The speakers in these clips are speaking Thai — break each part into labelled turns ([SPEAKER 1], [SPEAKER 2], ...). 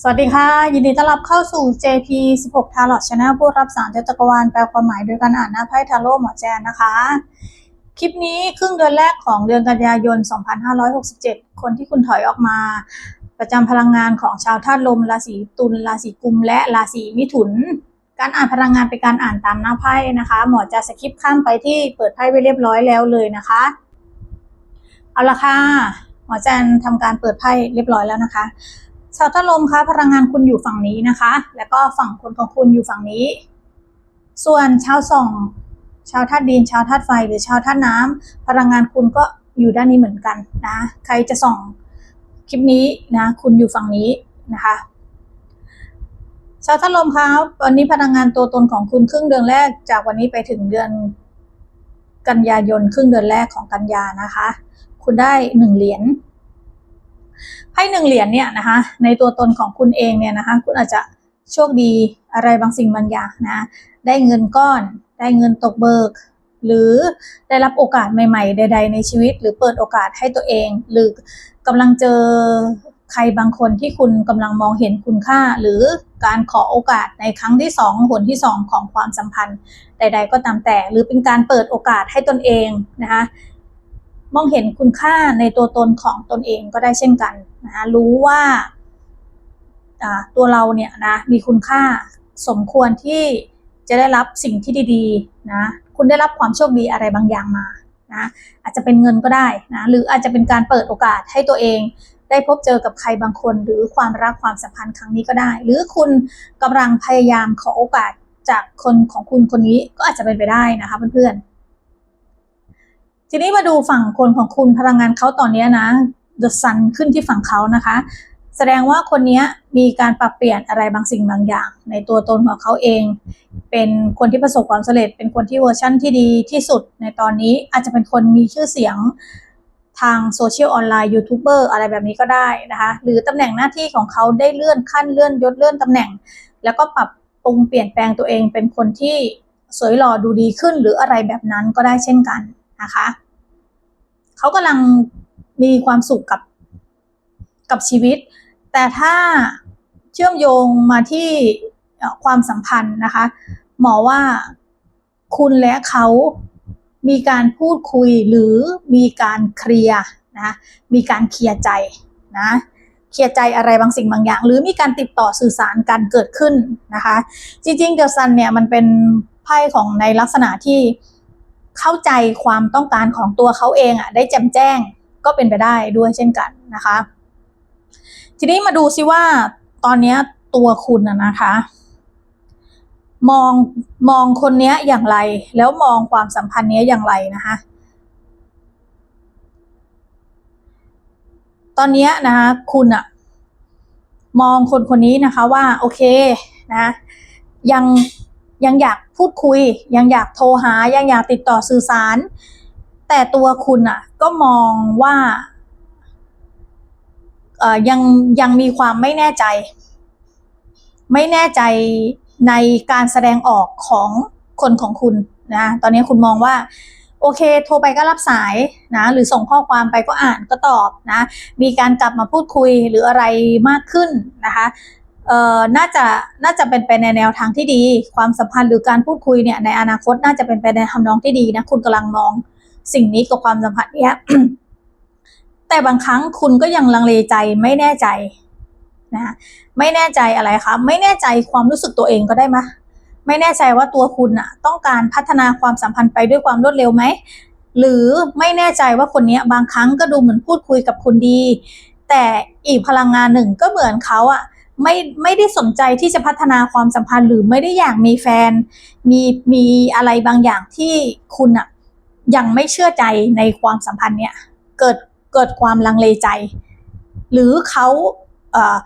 [SPEAKER 1] สวัสดีค่ะ ยินดีต้อนรับเข้าสู่ JP 16 Tarot Channel ผู้รับสารจักรวาลแปลความหมายโดยการอ่านหน้าไพ่ทาโร่หมอแจนนะคะ คลิปนี้ครึ่งเดือนแรกของเดือนกันยายน 2567 คนที่คุณถอยออกมา ประจำพลังงานของชาวธาตุลมราศีตุลราศีกุม และราศีมิถุน การอ่านพลังงานเป็นการอ่านตามหน้าไพ่นะคะ หมอจะสคิปข้ามไปที่เปิดไพ่ไว้เรียบร้อยแล้วเลยนะคะ เอาละค่ะหมอแจนทำการเปิดไพ่เรียบร้อยแล้วนะคะ ชาวธาตุลมคะพลังงานคุณอยู่ฝั่งนี้นะคะ แล้วก็ฝั่งคนของคุณอยู่ฝั่งนี้ ส่วนชาวส่อง ชาวธาตุดิน ชาวธาตุไฟ หรือชาวธาตุน้ำพลังงานคุณก็อยู่ด้านนี้เหมือนกันนะใครจะส่องคลิปนี้นะคุณอยู่ฝั่งนี้นะคะชาวธาตุลมคะวันนี้พลังงานตัวตนของคุณครึ่งเดือนแรกจากวันนี้ไปถึงเดือนกันยายนครึ่งเดือนแรกของกันยานะคะ คุณได้หนึ่งเหรียญ ไพ่หนึ่งเหรียญเนี่ยนะคะ ในตัวตนของคุณเองเนี่ยนะคะ คุณอาจจะโชคดีอะไรบางสิ่งบางอย่างนะ ได้เงินก้อน ได้เงินตกเบิก หรือได้รับโอกาสใหม่ๆ ใด ๆ ในชีวิต หรือเปิดโอกาสให้ตัวเอง หรือกำลังเจอใครบางคนที่คุณกำลังมองเห็นคุณค่า หรือการขอโอกาสในครั้งที่สองหนที่สองของความสัมพันธ์ใด ๆ ก็ตามแต่ หรือเป็นการเปิดโอกาสให้ตนเองนะคะ มองเห็นคุณค่าในตัวตนของตนเองก็ได้เช่นกันนะคะรู้ว่าตัวเราเนี่ยนะมีคุณค่าสมควรที่จะได้รับสิ่งที่ดีๆนะคุณได้รับความโชคดีอะไรบางอย่างมานะอาจจะเป็นเงินก็ได้นะหรืออาจจะเป็นการเปิดโอกาสให้ตัวเอง ได้พบเจอกับใครบางคน หรือความรักความสัมพันธ์ครั้งนี้ก็ได้ หรือคุณกำลังพยายามขอโอกาสจากคนของคุณคนนี้ก็อาจจะเป็นไปได้นะคะเพื่อนๆ ทีนี้มาดูฝั่งคนของคุณพลังงานเขาตอนนี้นะ The Sun ขึ้นที่ฝั่งเขานะคะ แสดงว่าคนนี้มีการปรับเปลี่ยนอะไรบางสิ่งบางอย่าง ในตัวตนของเขาเอง เป็นคนที่ประสบความสำเร็จ เป็นคนที่เวอร์ชั่นที่ดีที่สุดในตอนนี้อาจจะเป็นคนมีชื่อเสียงทางโซเชียลออนไลน์ยูทูบเบอร์อะไรแบบนี้ก็ได้นะคะ หรือตำแหน่งหน้าที่ของเขาได้เลื่อนขั้นเลื่อนยศเลื่อนตำแหน่ง แล้วก็ปรับปรุงเปลี่ยนแปลงตัวเองเป็นคนที่สวยหล่อดูดีขึ้นหรืออะไรแบบนั้นก็ได้เช่นกัน นะคะ เขากำลังมีความสุขกับกับชีวิต แต่ถ้าเชื่อมโยงมาที่ความสัมพันธ์นะคะ หมอว่าคุณและเขามีการพูดคุยหรือมีการเคลียร์นะมีการเคลียร์ใจนะเคลียร์ใจอะไรบางสิ่งบางอย่าง หรือมีการติดต่อสื่อสารกันเกิดขึ้นนะคะ จริงๆเดอะซันเนี่ยมันเป็นไพ่ของในลักษณะที่ เข้าใจความต้องการของตัวเขาเองอะได้แจ่มแจ้งก็เป็นไปได้ด้วยเช่นกันนะคะ ทีนี้มาดูซิว่าตอนนี้ตัวคุณนะคะ มองมองคนนี้อย่างไร แล้วมองความสัมพันธ์นี้อย่างไรนะคะตอนนี้นะคะคุณอะมองคนคนนี้นะคะว่าโอเคนะยัง ยังอยากพูดคุย ยังอยากโทรหา ยังอยากติดต่อสื่อสาร แต่ตัวคุณอะก็มองว่าเอ่อยังยังมีความไม่แน่ใจ ไม่แน่ใจในการแสดงออกของคนของคุณนะตอนนี้คุณมองว่าโอเค โทรไปก็รับสายนะ หรือส่งข้อความไปก็อ่านก็ตอบนะ มีการกลับมาพูดคุยหรืออะไรมากขึ้นนะคะ เอ่อน่าจะน่าจะเป็นไปในแนวทางที่ดี ความสัมพันธ์หรือการพูดคุยเนี่ยในอนาคตน่าจะเป็นไปในทำนองที่ดีนะคุณกำลังมองสิ่งนี้กับความสัมพันธ์เนี้ยแต่บางครั้งคุณก็ยังลังเลใจไม่แน่ใจนะไม่แน่ใจอะไรคะไม่แน่ใจความรู้สึกตัวเองก็ได้ไหมไม่แน่ใจว่าตัวคุณอะต้องการพัฒนาความสัมพันธ์ไปด้วยความรวดเร็วไหมหรือไม่แน่ใจว่าคนนี้บางครั้งก็ดูเหมือนพูดคุยกับคุณดี แต่อีกพลังงานหนึ่งก็เหมือนเขาอะ ไม่ไม่ได้สนใจที่จะพัฒนาความสัมพันธ์ หรือไม่ได้อยากมีแฟน มีมีอะไรบางอย่างที่คุณอะยังไม่เชื่อใจในความสัมพันธ์เนี่ยเกิดเกิดความลังเลใจ หรือเขาเอ่อ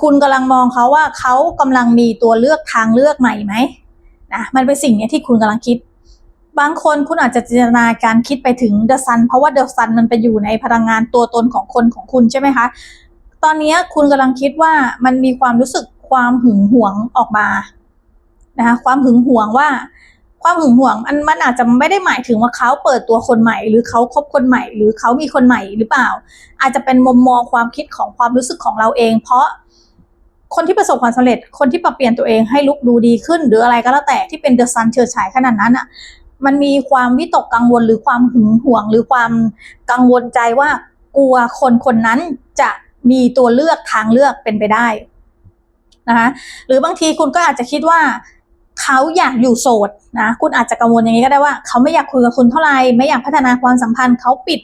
[SPEAKER 1] คุณกำลังมองเขาว่าเขากำลังมีตัวเลือกทางเลือกใหม่ไหมนะมันเป็นสิ่งเนี้ที่คุณกำลังคิด บางคนคุณอาจจะจินตนาการคิดไปถึงเดอะซันเพราะว่าเดอะซันมันไปอยู่ในพลังงานตัวตนของคนของคุณใช่ไหมคะ ตอนนี้คุณกำลังคิดว่ามันมีความรู้สึกความหึงหวงออกมานะคะความหึงหวงว่า ความหึงหวงมันมันอาจจะไม่ได้หมายถึงว่าเขาเปิดตัวคนใหม่ หรือเขาคบคนใหม่ หรือเขามีคนใหม่หรือเปล่า อาจจะเป็นมุมมองความคิดของความรู้สึกของเราเอง เพราะคนที่ประสบความสำเร็จ คนที่ปรับเปลี่ยนตัวเองให้ลุกดูดีขึ้น หรืออะไรก็แล้วแต่ที่เป็นเดอะซันเฉิดฉายขนาดนั้นอะ มันมีความวิตกกังวลหรือความหึงหวง หรือความกังวลใจว่ากลัวคนคนนั้นจะ มีตัวเลือกทางเลือกเป็นไปได้นะคะหรือบางทีคุณก็อาจจะคิดว่าเขาอยากอยู่โสดนะคุณอาจจะกังวลอย่างนี้ก็ได้ว่า เขาไม่อยากคุยกับคุณเท่าไหร่ไม่อยากพัฒนาความสัมพันธ์เขาปิด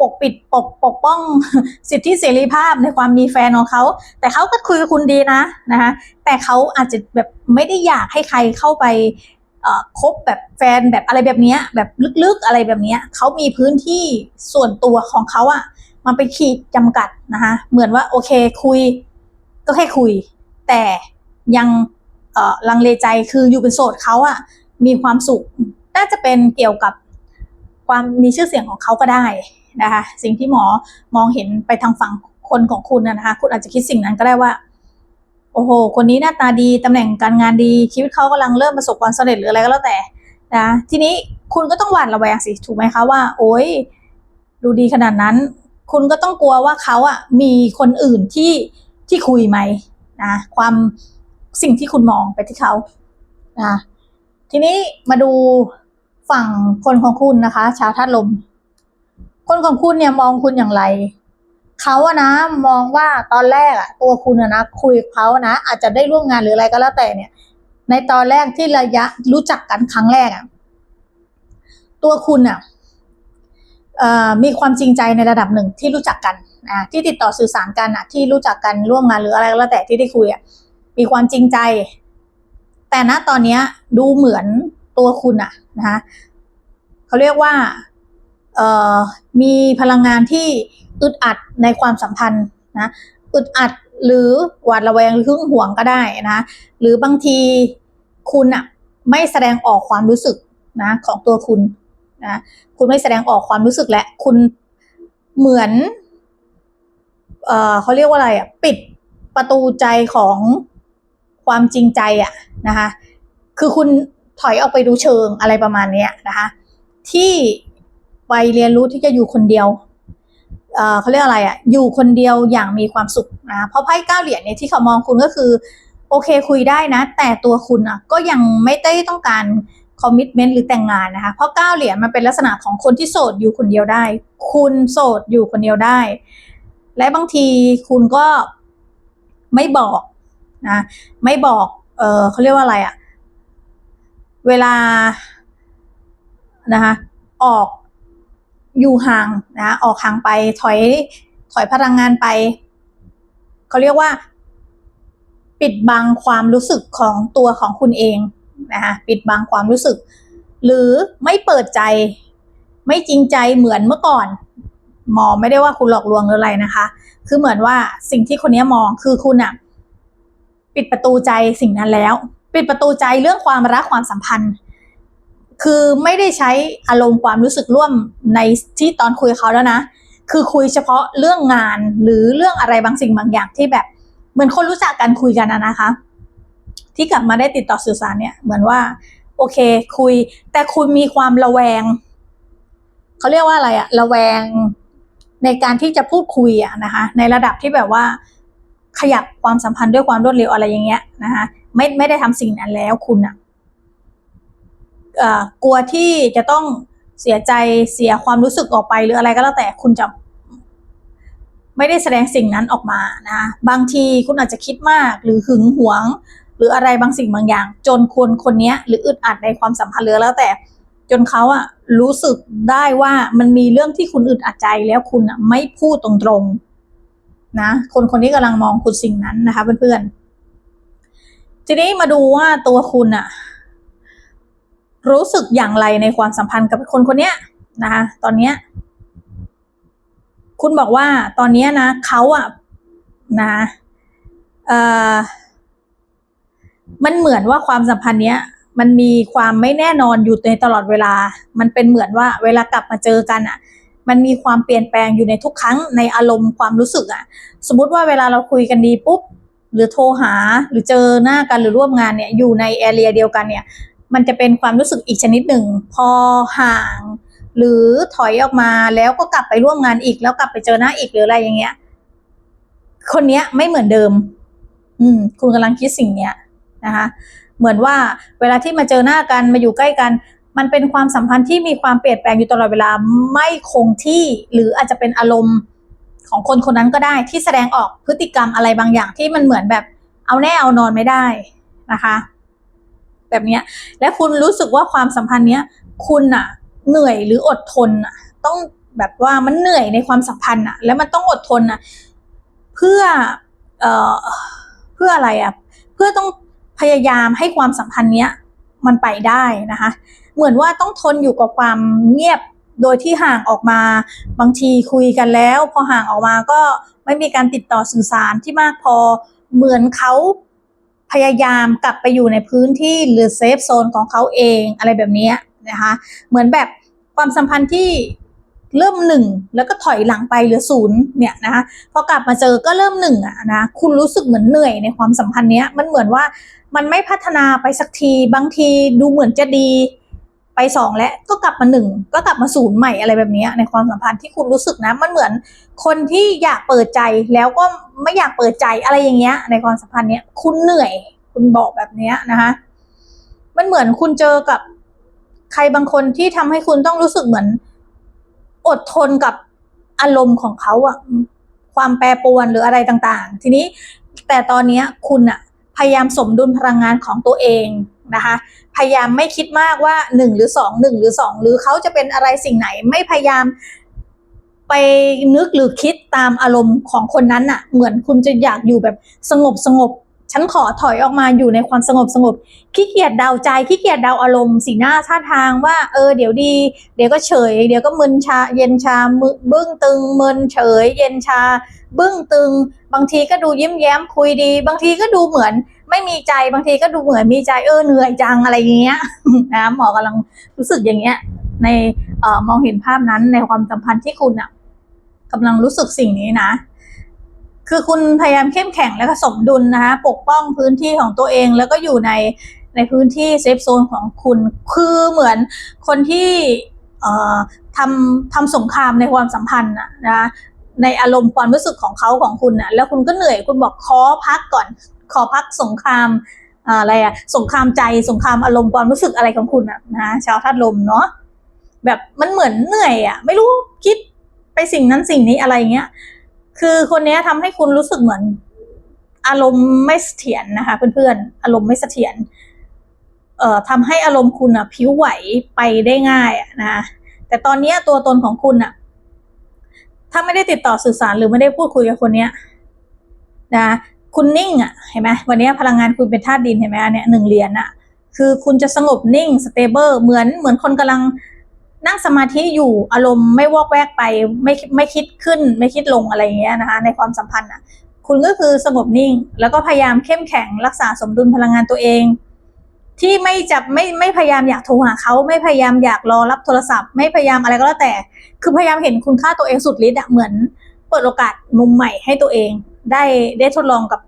[SPEAKER 1] ปกปิดปกปกป้องสิทธิเสรีภาพในความมีแฟนของเขา แต่เขาก็คุยกับคุณดีนะนะคะแต่เขาอาจจะแบบไม่ได้อยากให้ใครเข้าไปคบแบบแฟนแบบอะไรแบบนี้แบบลึกๆอะไรแบบนี้เขามีพื้นที่ส่วนตัวของเขาอะ มันไปนขีดจำกัดนะคะเหมือนว่าโอเคคุย ก็แค่คุย แต่ยังเออลังเลใจคืออยู่เป็นโสดเขาอะมีความสุขน่าจะเป็นเกี่ยวกับความมีชื่อเสียงของเขาก็ได้นะคะสิ่งที่หมอมองเห็นไปทางฝั่งคนของคุณนะคะคุณอาจจะคิดสิ่งนั้นก็ได้ว่า โอ้โห คนนี้หน้าตาดีตำแหน่งการงานดีชีวิตเขากำลังเริ่มประสบความสำเร็จหรืออะไรก็แล้วแต่นะทีนี้คุณก็ต้องหวาดระแวงสิถูกไหมคะว่า โอ๊ยดูดีขนาดนั้น คุณก็ต้องกลัวว่าเขาอะมีคนอื่นที่ที่คุยไหมนะความสิ่งที่คุณมองไปที่เขานะทีนี้มาดูฝั่งคนของคุณนะคะ ชาวธาตุลม คนของคุณเนี่ยมองคุณอย่างไรเขาอะนะมองว่าตอนแรกอะตัวคุณอะนะคุยกับเขานะ อาจจะได้ร่วมงานหรืออะไรก็แล้วแต่เนี่ย ในตอนแรกที่ระยะรู้จักกันครั้งแรกอะตัวคุณอะเอ่อ มีความจริงใจในระดับหนึ่งที่รู้จักกันอ่าที่ติดต่อสื่อสารกันอะที่รู้จักกันร่วมงานหรืออะไรก็แล้วแต่ที่ได้คุยอะมีความจริงใจ แต่ณตอนนี้ดูเหมือนตัวคุณอะนะคะเขาเรียกว่ามีพลังงานที่อึดอัดในความสัมพันธ์นะอึดอัดหรือหวาดระแวงหรือหึงหวงก็ได้นะหรือบางทีคุณอะไม่แสดงออกความรู้สึกนะของตัวคุณ นะคุณไม่แสดงออกความรู้สึกและ คุณเหมือน เออเขาเรียกว่าอะไรอะปิดประตูใจของความจริงใจอะนะคะ คือคุณถอยออกไปดูเชิงอะไรประมาณเนี้ยนะคะ ที่ไปเรียนรู้ที่จะอยู่คนเดียวเอ่อเขาเรียกอะไรอะ่ะ อยู่คนเดียวอย่างมีความสุขนะ เพราะไพ่เก้าเหรียญเนี่ยที่เขามองคุณก็คือ โอเคคุยได้นะ แต่ตัวคุณอะก็ยังไม่ได้ต้องการ คอมมิชเมนต์หรือแต่งงานนะคะ เพราะเก้าเหรียญมันเป็นลักษณะของคนที่โสดอยู่คนเดียวได้ คุณโสดอยู่คนเดียวได้ และบางทีคุณก็ไม่บอกนะไม่บอก เออเขาเรียกว่าอะไรอะเวลานะคะออกอยู่ห่างนะออกห่างไปถอยถอยพลังงานไป เขาเรียกว่า ปิดบังความรู้สึกของตัวของคุณเอง นะคะปิดบังความรู้สึก หรือไม่เปิดใจ ไม่จริงใจเหมือนเมื่อก่อน มองไม่ได้ว่าคุณหลอกลวงหรืออะไรนะคะ คือเหมือนว่าสิ่งที่คนนี้มองคือคุณอะปิดประตูใจสิ่งนั้นแล้ว ปิดประตูใจเรื่องความรักความสัมพันธ์ คือไม่ได้ใช้อารมณ์ความรู้สึกร่วมในที่ตอนคุยเขาแล้วนะ คือคุยเฉพาะเรื่องงานหรือเรื่องอะไรบางสิ่งบางอย่างที่แบบ เหมือนคนรู้จักกันคุยกันนะนะคะ ที่กลับมาได้ติดต่อสื่อสารเนี่ยเหมือนว่า โอเค คุย แต่คุณมีความระแวงเขาเรียกว่าอะไรอะระแวงในการที่จะพูดคุยอะนะคะ ในระดับที่แบบว่า ขยับความสัมพันธ์ด้วยความรวดเร็วอะไรอย่างเงี้ยนะคะไม่ไม่ได้ทำสิ่งนั้นแล้วคุณอะกลัวที่จะต้องเสียใจเสียความรู้สึกออกไปหรืออะไรก็แล้วแต่คุณจะไม่ได้แสดงสิ่งนั้นออกมานะ บางทีคุณอาจจะคิดมากหรือหึงหวง หรืออะไรบางสิ่งบางอย่าง จนคนคนนี้หรืออึดอัดในความสัมพันธ์หรือแล้วแต่ จนเขาอะรู้สึกได้ว่ามันมีเรื่องที่คุณอึดอัดใจแล้วคุณอะไม่พูดตรงๆนะคนคนนี้กำลังมองคุณสิ่งนั้นนะคะเพื่อนๆทีนี้มาดูว่าตัวคุณอะรู้สึกอย่างไรในความสัมพันธ์กับคนคนนี้นะคะ ตอนเนี้ยคุณบอกว่าตอนนี้นะเขาอะนะเอ่อ มันเหมือนว่าความสัมพันธ์เนี้ย มันมีความไม่แน่นอนอยู่ในตลอดเวลา มันเป็นเหมือนว่าเวลากลับมาเจอกันอะมันมีความเปลี่ยนแปลงอยู่ในทุกครั้งในอารมณ์ความรู้สึกอะสมมุติว่าเวลาเราคุยกันดีปุ๊บหรือโทรหาหรือเจอหน้ากันหรือร่วมงานเนี่ยอยู่ในแอเรียเดียวกันเนี่ยมันจะเป็นความรู้สึกอีกชนิดหนึ่ง พอห่าง หรือถอยออกมาแล้วก็กลับไปร่วมงานอีก แล้วกลับไปเจอหน้าอีกหรืออะไรอย่างเงี้ย คนเนี้ยไม่เหมือนเดิม อืม คุณกำลังคิดสิ่งเนี้ย นะคะ เหมือนว่าเวลาที่มาเจอหน้ากันมาอยู่ใกล้กัน มันเป็นความสัมพันธ์ที่มีความเปลี่ยนแปลงอยู่ตลอดเวลาไม่คงที่ หรืออาจจะเป็นอารมณ์ของคนคนนั้นก็ได้ที่แสดงออกพฤติกรรมอะไรบางอย่างที่มันเหมือนแบบเอาแน่เอานอนไม่ได้นะคะ แบบนี้และคุณรู้สึกว่าความสัมพันธ์เนี้ยคุณอะเหนื่อยหรืออดทนอะต้องแบบว่ามันเหนื่อยในความสัมพันธ์อะแล้วมันต้องอดทนอะเพื่อเอ่อเพื่ออะไรอะเพื่อต้อง พยายามให้ความสัมพันธ์เนี้ยมันไปได้นะคะ เหมือนว่าต้องทนอยู่กับความเงียบโดยที่ห่างออกมาบางทีคุยกันแล้ว พอห่างออกมาก็ไม่มีการติดต่อสื่อสารที่มากพอเหมือนเขาพยายามกลับไปอยู่ในพื้นที่หรือเซฟโซนของเขาเองอะไรแบบนี้นะคะ เหมือนแบบความสัมพันธ์ที่ เริ่มหนึ่งแล้วก็ถอยหลังไปเหลือศูนย์เนี่ยนะคะพอกลับมาเจอก็เริ่มหนึ่งอะนะคุณรู้สึกเหมือนเหนื่อยในความสัมพันธ์เนี้ยมันเหมือนว่ามันไม่พัฒนาไปสักทีบางทีดูเหมือนจะดีไปสองแล้วก็กลับมาหนึ่งก็กลับมาศูนย์ใหม่อะไรแบบนี้ในความสัมพันธ์ที่คุณรู้สึกนะ มันเหมือนคนที่อยากเปิดใจแล้วก็ไม่อยากเปิดใจอะไรอย่างเงี้ย ในความสัมพันธ์เนี้ยคุณเหนื่อย คุณบอกแบบเนี้ยนะคะมันเหมือนคุณเจอกับใครบางคนที่ทำให้คุณต้องรู้สึกเหมือน อดทนกับอารมณ์ของเขาอะความแปรปรวนหรืออะไรต่างๆ ทีนี้แต่ตอนนี้คุณอะพยายามสมดุลพลังงานของตัวเองนะคะ พยายามไม่คิดมากว่าหนึ่งหรือสองหนึ่งหรือสองหรือเขาจะเป็นอะไรสิ่งไหนไม่พยายามไปนึกหรือคิดตามอารมณ์ของคนนั้นอะเหมือนคุณจะอยากอยู่แบบสงบสงบ ฉันขอถอยออกมาอยู่ในความสงบสงบขี้เกียจเดาใจขี้เกียจเดาอารมณ์สีหน้าท่าทางว่า เออเดี๋ยวดี เดี๋ยวก็เฉย เดี๋ยวก็มึนชา เย็นชามึบึ้งตึงมึนเฉย เย็นชา บึ้งตึง บางทีก็ดูยิ้มแย้มคุยดี บางทีก็ดูเหมือนไม่มีใจบางทีก็ดูเหมือนมีใจเออเหนื่อยจังอะไรอย่างเงี้ยนะหมอกำลังรู้สึกอย่างเงี้ย ในเอ่อมองเห็นภาพนั้นในความสัมพันธ์ที่คุณอะกำลังรู้สึกสิ่งนี้นะ คือคุณพยายามเข้มแข็งและก็สมดุลนะคะปกป้องพื้นที่ของตัวเองแล้วก็อยู่ในในพื้นที่เซฟโซนของคุณคือเหมือนคนที่เอ่อทำทำสงครามในความสัมพันธ์อะนะคะในอารมณ์ความรู้สึกของเขาของคุณอะแล้วคุณก็เหนื่อยคุณบอกขอพักก่อน ขอพักสงครามอ่าอะไรอะสงครามใจสงครามอารมณ์ความรู้สึกอะไรของคุณอะนะชาวธาตุลมเนาะแบบมันเหมือนเหนื่อยอะไม่รู้คิดไปสิ่งนั้นสิ่งนี้อะไรเงี้ย คือคนนี้ยทำให้คุณรู้สึกเหมือน อารมณ์ไม่เสถียรนะคะ เพื่อนๆ อารมณ์ไม่เสถียร เอ่อทำให้อารมณ์คุณอะผิวไหวไปได้ง่ายอะนะ แต่ตอนนี้ตัวตนของคุณอะถ้าไม่ได้ติดต่อสื่อสารหรือไม่ได้พูดคุยกับคนเนี้ยนะคุณนิ่งอะเห็นไหมวันนี้พลังงานคุณเป็นธาตุดินเห็นไหมอันเนี้ยหนึ่งเหรียญอะคือคุณจะสงบนิ่งสเตเบิลเหมือนเหมือนคนกำลัง นั่งสมาธิอยู่อารมณ์ไม่วอกแวกไปไม่ไม่คิดขึ้น ไม่คิดลงอะไรอย่างเงี้ยนะคะในความสัมพันธ์อะคุณก็คือสงบนิ่ง แล้วก็พยายามเข้มแข็งรักษาสมดุลพลังงานตัวเอง ที่ไม่จับไม่ไม่พยายามอยากโทรหาเขาไม่พยายามอยากรอรับโทรศัพท์ ไม่พยายามอะไรก็แล้วแต่ คือพยายามเห็นคุณค่าตัวเองสุดฤทธิ์อะเหมือน เปิดโอกาสมุมใหม่ให้ตัวเอง ได้ได้ทดลองกับ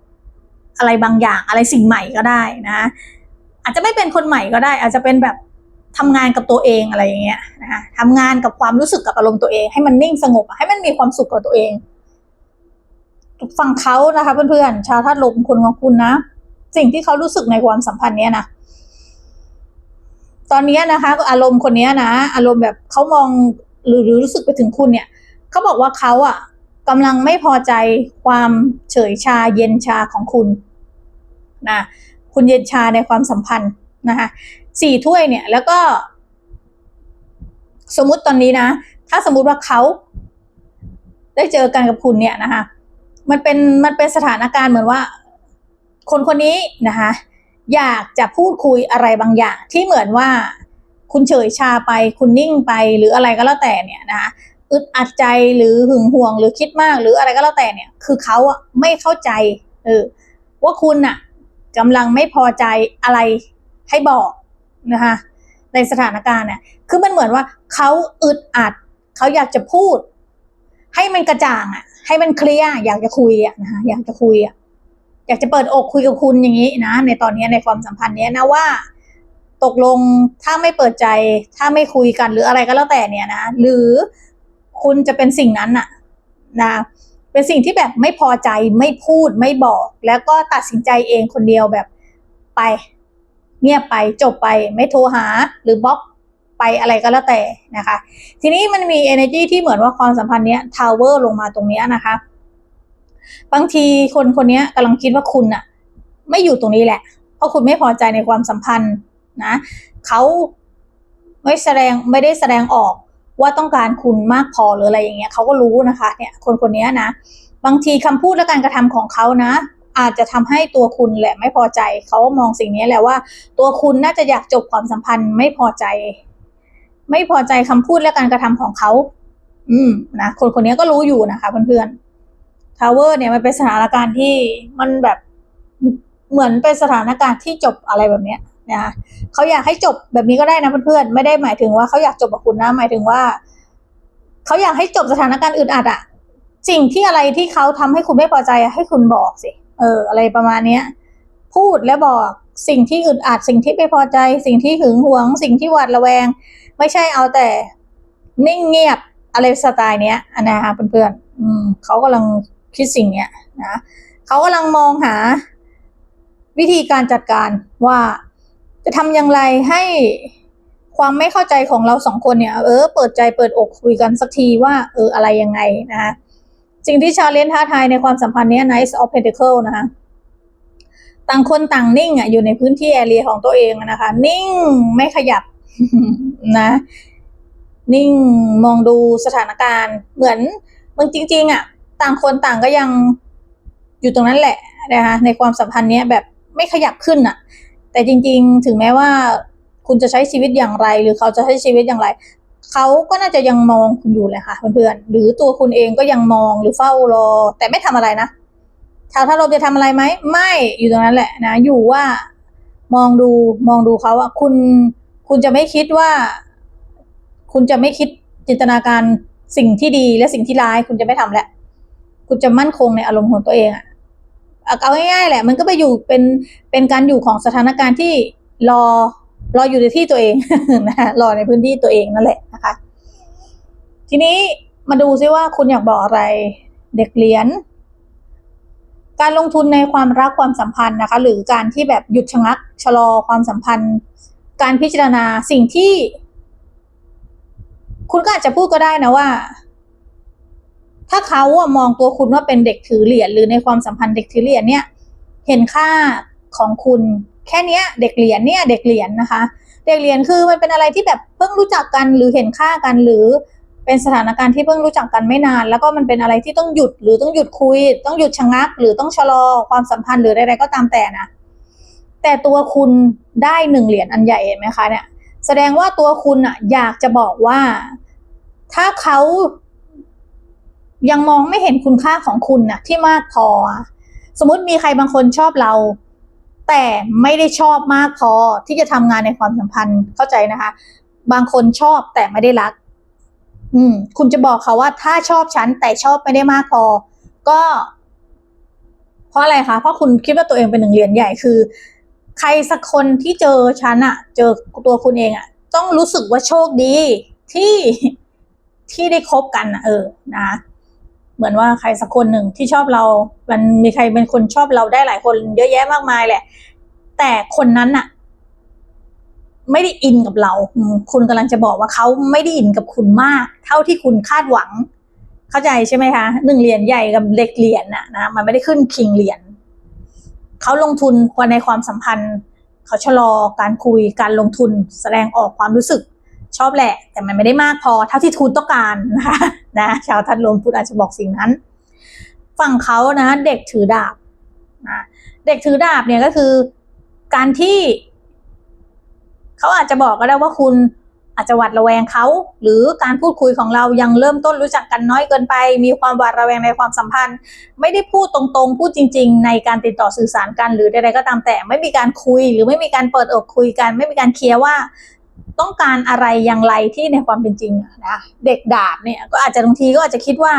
[SPEAKER 1] อะไรบางอย่างอะไรสิ่งใหม่ก็ได้นะ อาจจะไม่เป็นคนใหม่ก็ได้ อาจจะเป็นแบบ ทำงานกับตัวเองอะไรอย่างเงี้ยนะคะทำงานกับความรู้สึกกับอารมณ์ตัวเอง ให้มันนิ่งสงบ ให้มันมีความสุขกับตัวเองฟังเขานะคะเพื่อนๆชาวธาตุลมคุณของคุณนะสิ่งที่เขารู้สึกในความสัมพันธ์เนี้ยนะตอนนี้นะคะอารมณ์คนนี้นะอารมณ์แบบเขามองหรือหรือรู้สึกไปถึงคุณเนี่ยเขาบอกว่าเขาอะกำลังไม่พอใจความเฉยชาเย็นชาของคุณนะคุณเย็นชาในความสัมพันธ์นะคะ สี่ถ้วยเนี่ย แล้วก็ สมมุติตอนนี้นะ ถ้าสมมุติว่าเขาได้เจอกันกับคุณเนี่ยนะคะ มันเป็นมันเป็นสถานการณ์เหมือนว่า คนคนนี้นะคะ อยากจะพูดคุยอะไรบางอย่าง ที่เหมือนว่า คุณเฉยชาไป คุณนิ่งไปหรืออะไรก็แล้วแต่เนี่ยนะคะอึดอัดใจหรือหึงหวงหรือคิดมากหรืออะไรก็แล้วแต่เนี่ย คือเขาอะไม่เข้าใจ เออ ว่าคุณอะกำลังไม่พอใจอะไรให้บอก นะคะในสถานการณ์เนี่ยคือมันเหมือนว่าเขาอึดอัดเขาอยากจะพูด ให้มันกระจ่างอะ ให้มันเคลียร์อยากจะคุยอะนะคะอยากจะคุยอะอยากจะเปิดอกคุยกับคุณอย่างนี้นะ ในตอนนี้ในความสัมพันธ์เนี้ยนะว่า ตกลงถ้าไม่เปิดใจ ถ้าไม่คุยกันหรืออะไรก็แล้วแต่เนี่ยนะหรือคุณจะเป็นสิ่งนั้นน่ะนะเป็นสิ่งที่แบบไม่พอใจไม่พูดไม่บอก แล้วก็ตัดสินใจเองคนเดียวแบบไป เงียบไปจบไปไม่โทรหาหรือบล็อกไปอะไรก็แล้วแต่นะคะ ทีนี้มันมี energy ที่เหมือนว่าความสัมพันธ์เนี้ยทาวเวอร์ลงมาตรงเนี้ยนะคะ บางทีคนคนนี้กำลังคิดว่าคุณอะไม่อยู่ตรงนี้แหละ เพราะคุณไม่พอใจในความสัมพันธ์นะเขาไม่แสดงไม่ได้แสดงออกว่าต้องการคุณมากพอหรืออะไรอย่างเงี้ยเขาก็รู้นะคะ เนี่ย คนคนนี้นะ บางทีคำพูดและการกระทำของเขานะ อาจจะทำให้ตัวคุณแหละไม่พอใจ เขามองสิ่งนี้แหละว่า ตัวคุณน่าจะอยากจบความสัมพันธ์ไม่พอใจ ไม่พอใจคำพูดและการกระทำของเขา อืมนะคนคนนี้ก็รู้อยู่นะคะเพื่อนๆทาวเวอร์เนี่ยมันเป็นสถานการณ์ที่มันแบบเหมือนเป็นสถานการณ์ที่จบอะไรแบบเนี้ยนะคะเขาอยากให้จบแบบนี้ก็ได้นะเพื่อนๆไม่ได้หมายถึงว่าเขาอยากจบกับคุณนะหมายถึงว่าเขาอยากให้จบสถานการณ์อึดอัดอะสิ่งที่อะไรที่เขาทำให้คุณไม่พอใจให้คุณบอกสิ เออ อะไรประมาณเนี้ย พูดและบอกสิ่งที่อึดอัดสิ่งที่ไม่พอใจ สิ่งที่หึงหวง สิ่งที่หวาดระแวง ไม่ใช่เอาแต่ นิ่งเงียบอะไรสไตล์เนี้ยอันนะคะเพื่อนๆอืมเขากำลังคิดสิ่งเนี้ยนะเขากำลังมองหา วิธีการจัดการว่าจะทำอย่างไรให้ความไม่เข้าใจของเราสองคนเนี่ย เออ เปิดใจเปิดอกคุยกันสักทีว่า เอออะไรยังไงนะคะ สิ่งที่ชาเลนท้าทายในความสัมพันธ์นี้ย Nice of Pentacle นะคะต่างคนต่างนิ่งอะอยู่ในพื้นที่แอเรียของตัวเองนะคะ นิ่งไม่ขยับนะ นิ่งมองดูสถานการณ์ เหมือนมันจริง ๆ อะ ต่างคนต่างก็ยังอยู่ตรงนั้นแหละนะคะในความสัมพันธ์นี้แบบไม่ขยับขึ้นอะ แต่จริง ๆ ถึงแม้ว่าคุณจะใช้ชีวิตอย่างไร หรือเขาจะใช้ชีวิตอย่างไร เขาก็น่าจะยังมองคุณอยู่เลยค่ะเพื่อนๆหรือตัวคุณเองก็ยังมองหรือเฝ้ารอ แต่ไม่ทำอะไรนะชาวถ้าเราจะทำอะไรไหมไม่อยู่ตรงนั้นแหละนะ อยู่ว่ามองดูมองดูเขาอะคุณคุณจะไม่คิดว่า คุณจะไม่คิดจินตนาการสิ่งที่ดีและสิ่งที่ร้าย คุณจะไม่ทำแหล้วคุณจะมั่นคงในอารมณ์ของตัวเองอะเอาง่ายๆแหละ มันก็ไปอยู่เป็นเป็นการอยู่ของสถานการณ์ที่รอ รออยู่ในที่ตัวเองนะคะรอในพื้นที่ตัวเองนั่นแหละนะคะ ทีนี้มาดูซิว่าคุณอยากบอกอะไรเด็กเรียญการลงทุนในความรักความสัมพันธ์นะคะ หรือการที่แบบหยุดชะงักชะลอความสัมพันธ์ การพิจารณาสิ่งที่ คุณก็อาจจะพูดก็ได้นะว่า ถ้าเขาอะมองตัวคุณว่าเป็นเด็กถือเหรียญหรือในความสัมพันธ์เด็กถือเหรียญเนี่ย เห็นค่าของคุณ แค่นี้เด็กเหรียญเนี่ยเด็กเหรียญนะคะ เด็กเหรียญคือมันเป็นอะไรที่แบบเพิ่งรู้จักกันหรือเห็นค่ากันหรือเป็นสถานการณ์ที่เพิ่งรู้จักกันไม่นาน แล้วก็มันเป็นอะไรที่ต้องหยุดหรือต้องหยุดคุย ต้องหยุดชะงัก หรือต้องชะลอความสัมพันธ์หรือใดๆก็ตามแต่นะแต่ตัวคุณได้หนึ่งเหรียญอันใหญ่เห็นไหมคะเนี่ยแสดงว่าตัวคุณอะอยากจะบอกว่า ถ้าเขายังมองไม่เห็นคุณค่าของคุณน่ะที่มากพอ สมมติมีใครบางคนชอบเรา แต่ไม่ได้ชอบมากพอที่จะทำงานในความสัมพันธ์เข้าใจนะคะ บางคนชอบแต่ไม่ได้รัก อืม คุณจะบอกเขาว่า ถ้าชอบฉันแต่ชอบไม่ได้มากพอ ก็ เพราะอะไรคะเพราะคุณคิดว่าตัวเองเป็นหนึ่งเหรียญใหญ่คือ ใครสักคนที่เจอฉันอะเจอตัวคุณเองอะต้องรู้สึกว่าโชคดีที่ที่ได้คบกันอะเออ นะ เหมือนว่าใครสักคนหนึ่งที่ชอบเรา มันมีใครเป็นคนชอบเราได้หลายคนเยอะแยะมากมายแหละ แต่คนนั้นอะไม่ได้อินกับเรา คุณกำลังจะบอกว่าเขาไม่ได้อินกับคุณมาก เท่าที่คุณคาดหวัง เข้าใจใช่ไหมคะหนึ่งเหรียญใหญ่กับเล็กเหรียญน่ะนะมันไม่ได้ขึ้นคิงเหรียญเขาลงทุนในความสัมพันธ์ เขาชะลอการคุยการลงทุนแสดงออกความรู้สึก ชอบแหละ แต่มันไม่ได้มากพอเท่าที่ทุนต้องการนะคะนะชาวทัดลมพูดอาจจะบอกสิ่งนั้น ฝั่งเขานะเด็กถือดาบนะเด็กถือดาบเนี่ยก็คือ การที่เขาอาจจะบอกก็ได้ว่าคุณอาจจะหวาดระแวงเขา หรือการพูดคุยของเรายังเริ่มต้นรู้จักกันน้อยเกินไป มีความหวาดระแวงในความสัมพันธ์ ไม่ได้พูดตรงๆ พูดจริง ๆ ในการติดต่อสื่อสารกันหรือใดๆก็ตามแต่ ไม่มีการคุยหรือไม่มีการเปิดอกคุยกัน ไม่มีการเคลียร์ว่า ต้องการอะไรอย่างไรที่ในความเป็นจริงนะเด็กดาบเนี่ยก็อาจจะบางทีก็อาจจะคิดว่า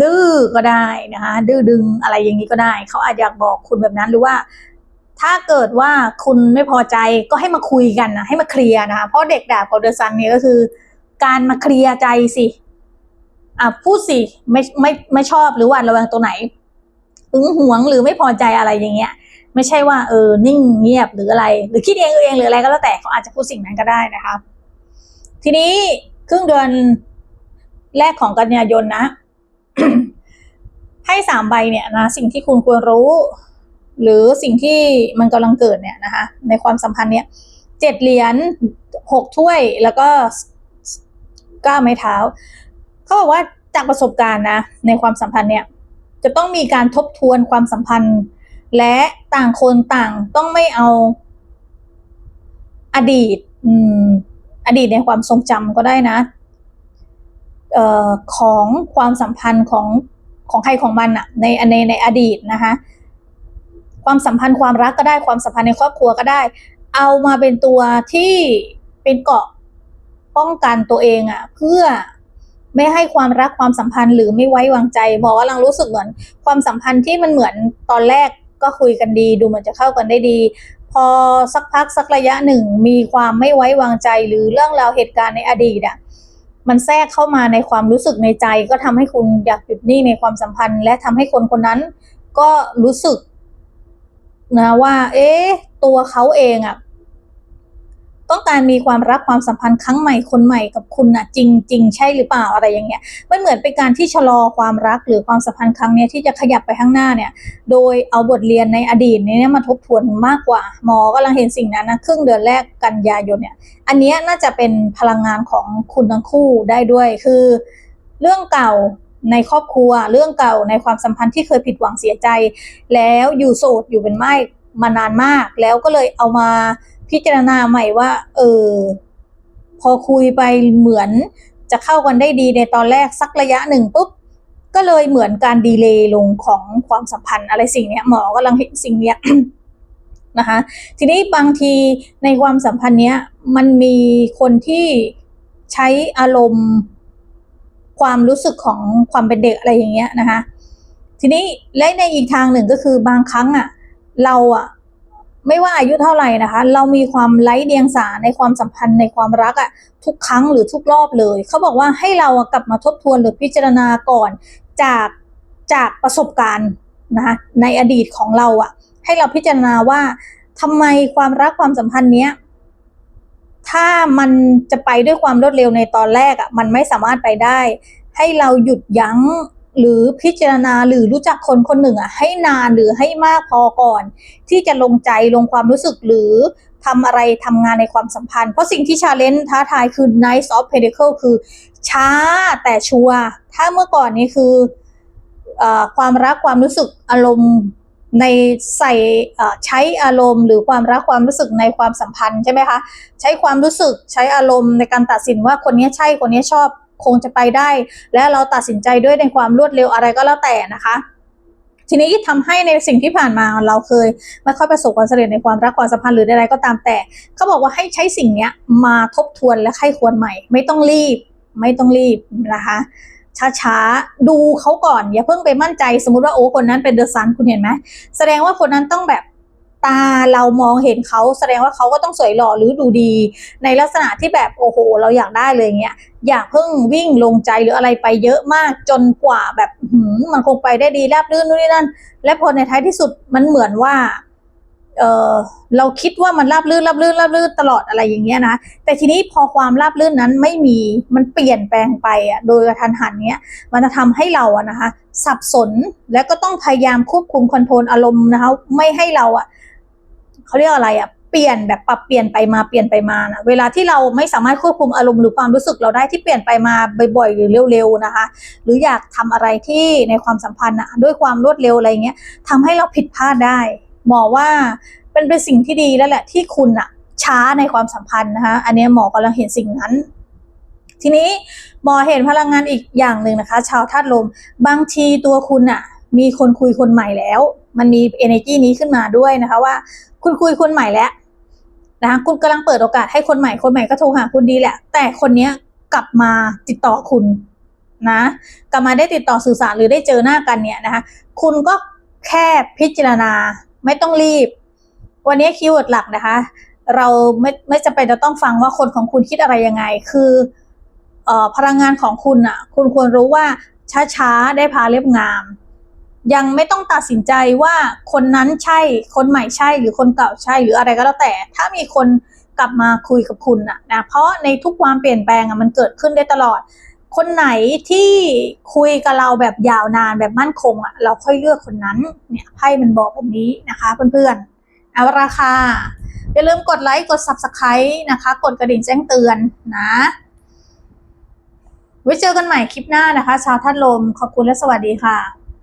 [SPEAKER 1] ดื้อก็ได้นะคะดื้อดึงอะไรอย่างนี้ก็ได้ เขาอาจอยากบอกคุณแบบนั้นหรือว่า ถ้าเกิดว่าคุณไม่พอใจก็ให้มาคุยกันนะให้มาเคลียร์นะคะเพราะเด็กดาบกับเดอะซันเนี่ยก็คือ การมาเคลียร์ใจสิอะพูดสิไม่ไม่ไม่ชอบหรือหวาระแวงตัวไหนหึงหวงหรือไม่พอใจอะไรอย่างเงี้ย ไม่ใช่ว่าเออนิ่งเงียบหรืออะไร หรือคิดเองเออเองหรืออะไรก็แล้วแต่เขาอาจจะพูดสิ่งนั้นก็ได้นะคะ ทีนี้ครึ่งเดือนแรกของกันยายนนะให้สามใบเนี่ยนะสิ่งที่คุณควรรู้ หรือสิ่งที่มันกำลังเกิดเนี่ยนะคะ ในความสัมพันธ์เนี่ยเจ็ดเหรียญหกถ้วยแล้วก็เก้าไม้เท้าเขาบอกว่าจากประสบการณ์นะในความสัมพันธ์เนี่ย จะต้องมีการทบทวนความสัมพันธ์ และต่างคนต่างต้องไม่เอาอดีตอืมอดีตในความทรงจำก็ได้นะออของความสัมพันธ์ของของใครของมันอะในในในอดีตนะคะ ความสัมพันธ์ความรักก็ได้ความสัมพันธ์ในครอบครัวก็ได้ เอามาเป็นตัวที่เป็นเกาะป้องกันตัวเองอะเพื่อไม่ให้ความรักความสัมพันธ์หรือไม่ไว้วางใจหมอกำลังรู้สึกเหมือน ความสัมพันธ์ที่มันเหมือนตอนแรก ก็คุยกันดี ดูเหมือนจะเข้ากันได้ดี พอสักพักสักระยะหนึ่ง มีความไม่ไว้วางใจหรือเรื่องราวเหตุการณ์ในอดีตอะมันแทรกเข้ามาในความรู้สึกในใจ ก็ทำให้คุณอยากหยุดนิ่งในความสัมพันธ์ และทำให้คนคนนั้นก็รู้สึกนะว่า เอ๊ะ ตัวเขาเองอะ ต้องการมีความรักความสัมพันธ์ครั้งใหม่คนใหม่กับคุณน่ะจริงจริงใช่หรือเปล่าอะไรอย่างเงี้ยมันเหมือนเป็นการที่ชะลอความรักหรือความสัมพันธ์ครั้งเนี้ยที่จะขยับไปข้างหน้าเนี่ย โดยเอาบทเรียนในอดีตนี้มาทบทวนมากกว่า หมอกำลังเห็นสิ่งนั้นนะครึ่งเดือนแรกกันยายนเนี่ย อันนี้น่าจะเป็นพลังงานของคุณทั้งคู่ได้ด้วยคือ เรื่องเก่าในครอบครัวเรื่องเก่าในความสัมพันธ์ที่เคยผิดหวังเสียใจ แล้วอยู่โสดอยู่เป็นไม้มานานมาก แล้วก็เลยเอามา พิจารณาใหม่ว่า เออ พอคุยไปเหมือนจะเข้ากันได้ดีในตอนแรกสักระยะหนึ่งปุ๊บก็เลยเหมือนการดีเลย์ลงของความสัมพันธ์อะไรสิ่งเนี้ยหมอกำลังเห็นสิ่งเนี้ยนะคะ ทีนี้บางทีในความสัมพันธ์เนี้ยมันมีคนที่ใช้อารมณ์ความรู้สึกของความเป็นเด็กอะไรอย่างเงี้ยนะคะ ทีนี้และในอีกทางหนึ่งก็คือบางครั้งอะ เราอะ ไม่ว่าอายุเท่าไหร่นะคะ เรามีความไร้เดียงสาในความสัมพันธ์ในความรักอะทุกครั้งหรือทุกรอบเลย เขาบอกว่าให้เราอะกลับมาทบทวนหรือพิจารณาก่อนจากจากประสบการณ์นะคะในอดีตของเราอะให้เราพิจารณาว่าทำไมความรักความสัมพันธ์เนี้ยถ้ามันจะไปด้วยความรวดเร็วในตอนแรกอะมันไม่สามารถไปได้ ให้เราหยุดยั้ง หรือพิจารณาหรือรู้จักคนคนหนึ่งอะให้นานหรือให้มากพอก่อน ที่จะลงใจลงความรู้สึกหรือทำอะไรทำงานในความสัมพันธ์ เพราะสิ่งที่ชาเลนจ์ท้าทายคือ Knight of Pentacle คือ ช้าแต่ชัวร์ถ้าเมื่อก่อนนี้คืออความรักความรู้สึกอารมณ์ในใส่ใช้อารมณ์ หรือความรักความรู้สึกในความสัมพันธ์ใช่ไหมคะ ใช้ความรู้สึกใช้อารมณ์ในการตัดสินว่าคนนี้ใช่คนนี้ชอบ คงจะไปได้ และเราตัดสินใจด้วยในความรวดเร็วอะไรก็แล้วแต่นะคะทีนี้ทำให้ในสิ่งที่ผ่านมาเราเคยไม่ค่อยประสบความสำเร็จในความรักความสัมพันธ์หรือใดๆก็ตามแต่เขาบอกว่าให้ใช้สิ่งเนี้ยมาทบทวนและไข้ควรใหม่ ไม่ต้องรีบ ไม่ต้องรีบนะคะช้าๆ ดูเขาก่อน อย่าเพิ่งไปมั่นใจสมมติว่าโอ้คนนั้นเป็นเดอะซันคุณเห็นไหมแสดงว่าคนนั้นต้องแบบ ตาเรามองเห็นเขาแสดงว่าเขาก็ต้องสวยหล่อหรือดูดี ในลักษณะที่แบบโอ้โห เราอยากได้เลยเงี้ยอย่าเพิ่งวิ่งลงใจหรืออะไรไปเยอะมากจนกว่าแบบมมันคงไปได้ดีราบรื่นนู่นนี่นั่น และพอในท้ายที่สุดมันเหมือนว่าเออเราคิดว่ามันราบรื่นราบรื่นราบรื่นตลอดอะไรอย่างเงี้ยนะแต่ทีนี้พอความราบรื่นนั้นไม่มีมันเปลี่ยนแปลงไปอะโดยกระทันหันเนี้ยมันจะทำให้เราอะนะคะ สับสนและก็ต้องพยายามควบคุมคอนโทรลอารมณ์นะคะ ไม่ให้เราอะ เขาเรียกอะไรอะเปลี่ยนแบบปรับเปลี่ยนไปมาเปลี่ยนไปมานะเวลาที่เราไม่สามารถควบคุมอารมณ์หรือความรู้สึกเราได้ที่เปลี่ยนไปมาบ่อยๆ หรือเร็วๆนะคะ หรืออยากทำอะไรที่ในความสัมพันธ์นะด้วยความรวดเร็วอะไรเงี้ยทำให้เราผิดพลาดได้หมอว่าเป็นเป็นสิ่งที่ดีแล้วแหละที่คุณอะช้าในความสัมพันธ์นะคะอันนี้หมอกำลังเห็นสิ่งนั้นทีนี้หมอเห็นพลังงานอีกอย่างหนึ่งนะคะ ชาวธาตุลม บางทีตัวคุณอะมีคนคุยคนใหม่แล้ว มันมี energy นี้ขึ้นมาด้วยนะคะ ว่า คุณคุยคนใหม่แล้วนะคะคุณกำลังเปิดโอกาสให้คนใหม่คนใหม่ก็โทรหาคุณดีแหละ แต่คนเนี้ยกลับมาติดต่อคุณนะกลับมาได้ติดต่อสื่อสารหรือได้เจอหน้ากันเนี่ยนะคะ คุณก็แค่พิจารณาไม่ต้องรีบ วันนี้คีย์เวิร์ดหลักนะคะ เราไม่ไม่จำเป็นจะต้องฟังว่าคนของคุณคิดอะไรยังไง คือเอ่อพลังงานของคุณอะ คุณควรรู้ว่าช้าๆได้พาเรียบงาม ยังไม่ต้องตัดสินใจว่าคนนั้นใช่ คนใหม่ใช่ หรือคนเก่าใช่ หรืออะไรก็แล้วแต่ ถ้ามีคนกลับมาคุยกับคุณอะนะ เพราะในทุกความเปลี่ยนแปลงอะมันเกิดขึ้นได้ตลอด คนไหนที่คุยกับเราแบบยาวนานแบบมั่นคงอะเราค่อยเลือกคนนั้น เนี่ยไพ่มันบอกแบบนี้นะคะเพื่อนๆเอาราคา อย่าลืมกดไลค์กด subscribe นะคะ กดกระดิ่งแจ้งเตือนนะไว้เจอกันใหม่คลิปหน้านะคะ ชาวท่านลม ขอบคุณและสวัสดีค่ะ